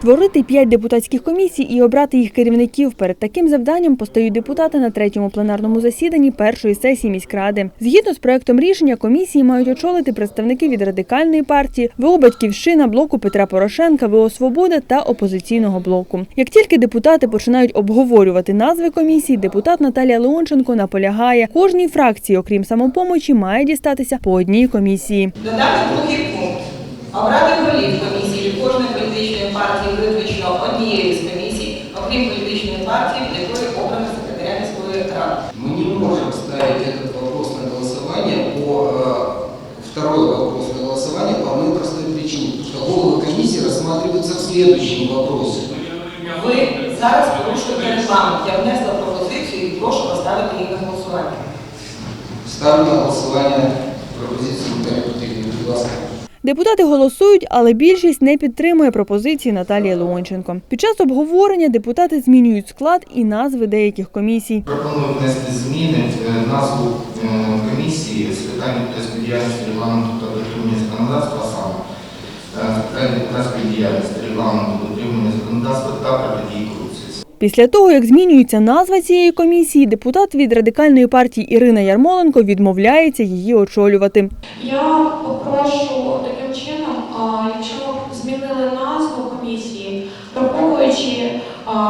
Створити п'ять депутатських комісій і обрати їх керівників. Перед таким завданням постають депутати на третьому пленарному засіданні першої сесії міськради. Згідно з проектом рішення, комісії мають очолити представники від радикальної партії, ВО Батьківщина, блоку Петра Порошенка, ВО Свобода та опозиційного блоку. Як тільки депутати починають обговорювати назви комісій, депутат Наталія Леонченко наполягає, кожній фракції, окрім самопомочі, має дістатися по одній комісії. Додати другий пункт. Обрати голів комісії виключно однією з комісій, окрім політичної партії, в якої обрано секретаря міської ради. Мы не можем ставить этот вопрос на голосование по э, второй вопрос на голосование по одной простой причине, потому что головы комиссии рассматриваются в следующем вопросе. Ви зараз порушуєте регламент. Я внесла пропозицію і прошу поставити її на голосування. Ставлю на голосование пропозицию Натальи Петрівни. Будь ласка. Депутати голосують, але більшість не підтримує пропозиції Наталії Леонченко. Під час обговорення депутати змінюють склад і назви деяких комісій. Пропоную внести зміни в назву е, комісії з питань депутатської діяльності регламенту та дотримання законодавства саме е, з питань депутатської діяльності регламенту дотримання законодавства та протидії корупції. Після того, як змінюється назва цієї комісії, депутат від радикальної партії Ірина Ярмоленко відмовляється її очолювати. Я попрошу таким чином, якщо змінили назву комісії, враховуючи,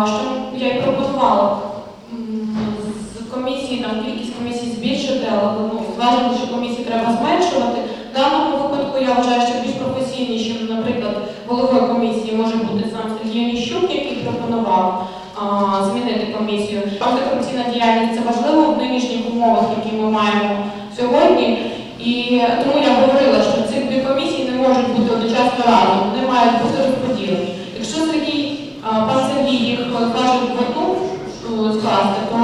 що я й пропонувала з комісії, там кількість комісій збільшити, але ну, зважено, що комісії треба зменшувати. В даному випадку я вважаю, що більш професійнішим, наприклад, головою комісії може бути сам Сергій Ніщук, який пропонував а, змінити комісію. Антикорупційна діяльність це важливо в нинішніх умовах, які ми маємо сьогодні. І тому я говорила, що ці дві комісії не можуть бути одночасно вони мають бути розподілені. Якщо Сергій, пан Сергій їх каже в одну е, скласти, то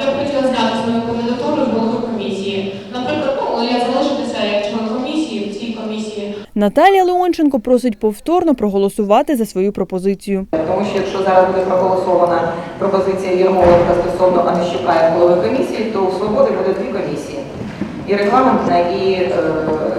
я б хотіла зняти свою кандидатуру з голови комісії. Наприклад, ну, я залишитися як член комісії в цій комісії. Наталія Леонченко просить повторно проголосувати за свою пропозицію. Тому що якщо зараз буде проголосована пропозиція Єрмоленка стосовно Анищука як голови комісії, то у свободи буде дві комісії. І регламентна, і е,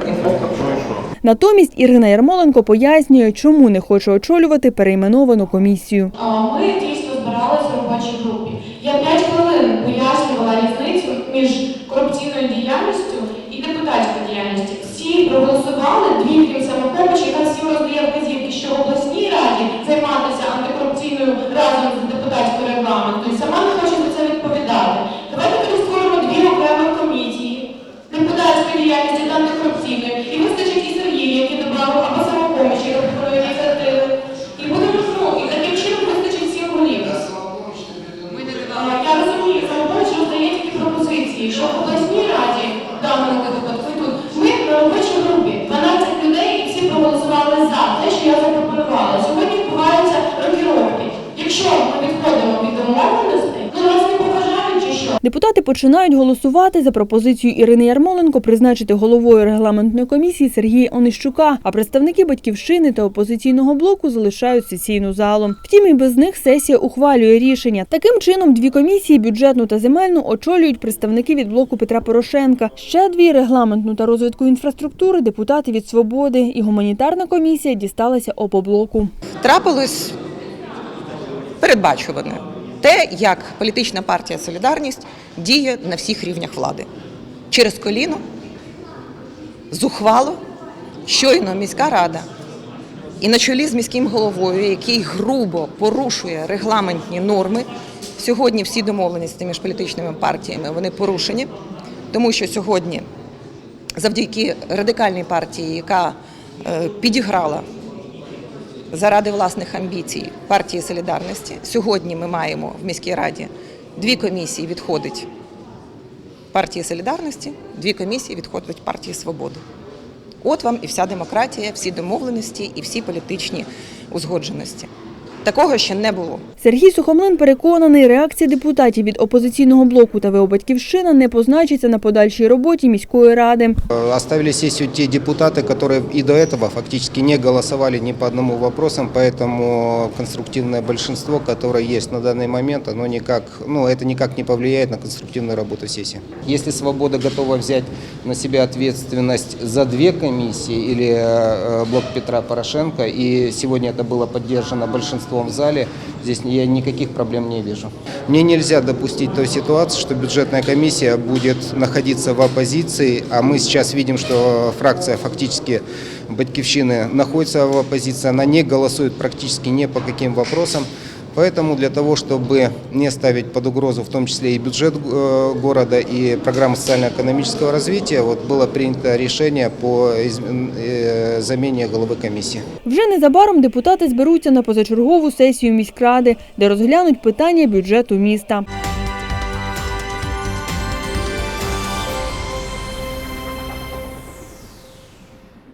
інфраструктура. Натомість Ірина Ярмоленко пояснює, чому не хоче очолювати перейменовану комісію. А, Ми дійсно збиралися в робочій групі. Я 5 хвилин пояснювала різницю між корупційною діяльністю і депутатською діяльністю. Всі проголосували, дві крім самопомочі, яка всім роздає вказівки, що в обласній раді займатися антикорупційною разом з депутатською регламентом. І сама не хоче за це відповідати. Давайте тоді створимо дві окремі комісії депутатської діяльності та антикорупційної. І вистачить і Сергія, який добрав або самопомочі, яка пропонує ініціативи. І будемо ну, і таким чином вистачить всіх голів. Да, самопомощь не придумала. А, Я розумію, самопоміч роздає тільки пропозиції, що в обласній раді, в даному випадку, і тут, ми на робочій групі, 12 людей, і всі проголосували за те, що я запропонувала. Сьогодні відбуваються рокіровки. Якщо ми відходимо від домовленостей, ну нас не поважають чи що? Депутати починають голосувати за пропозицію Ірини Ярмоленко призначити головою регламентної комісії Сергія Онищука, а представники батьківщини та опозиційного блоку залишають сесійну залу. Втім, і без них сесія ухвалює рішення. Таким чином, дві комісії бюджетну та земельну очолюють представники від блоку Петра Порошенка. Ще дві регламентну та розвитку інфраструктури депутати від свободи і гуманітарна комісія дісталася опоблоку. трапилось передбачуване те, як політична партія Солідарність діє на всіх рівнях влади. Через коліно, зухвало, щойно міська рада і на чолі з міським головою, який грубо порушує регламентні норми. Сьогодні всі домовленості між політичними партіями вони порушені, тому що сьогодні, завдяки радикальній партії, яка е, підіграла заради власних амбіцій партії Солідарності. Сьогодні ми маємо в міській раді дві комісії відходить партії Солідарності, дві комісії відходить партії Свободи. От вам і вся демократія, всі домовленості і всі політичні узгодженості. Такого ще не було. Сергій Сухомлин переконаний, реакція депутатів від опозиційного блоку та ВО «Батьківщина» не позначиться на подальшій роботі міської ради. Э, Оставили сессию те депутаты, которые и до этого фактически не голосовали ни по одному вопросам, поэтому конструктивное большинство, которое есть на данный момент, оно никак, ну, это никак не повлияет на конструктивную работу сессии. Если «Свобода» готова взять на себя ответственность за две комиссии или э, блок Петра Порошенко, и сегодня это было поддержано большинством в зале, здесь я никаких проблем не вижу. Мне нельзя допустить той ситуации, что бюджетная комиссия будет находиться в оппозиции, а мы сейчас видим, что фракция фактически Батькивщины находится в оппозиции, она не голосует практически ни по каким вопросам. Поэтому для того, чтобы не ставить под угрозу в том числе и бюджет э, города, и программу социально-экономического развития, вот было принято решение по изм- э, замене головы комиссии. Вже незабаром депутати зберуться на позачергову сесію міськради, де розглянуть питання бюджету міста.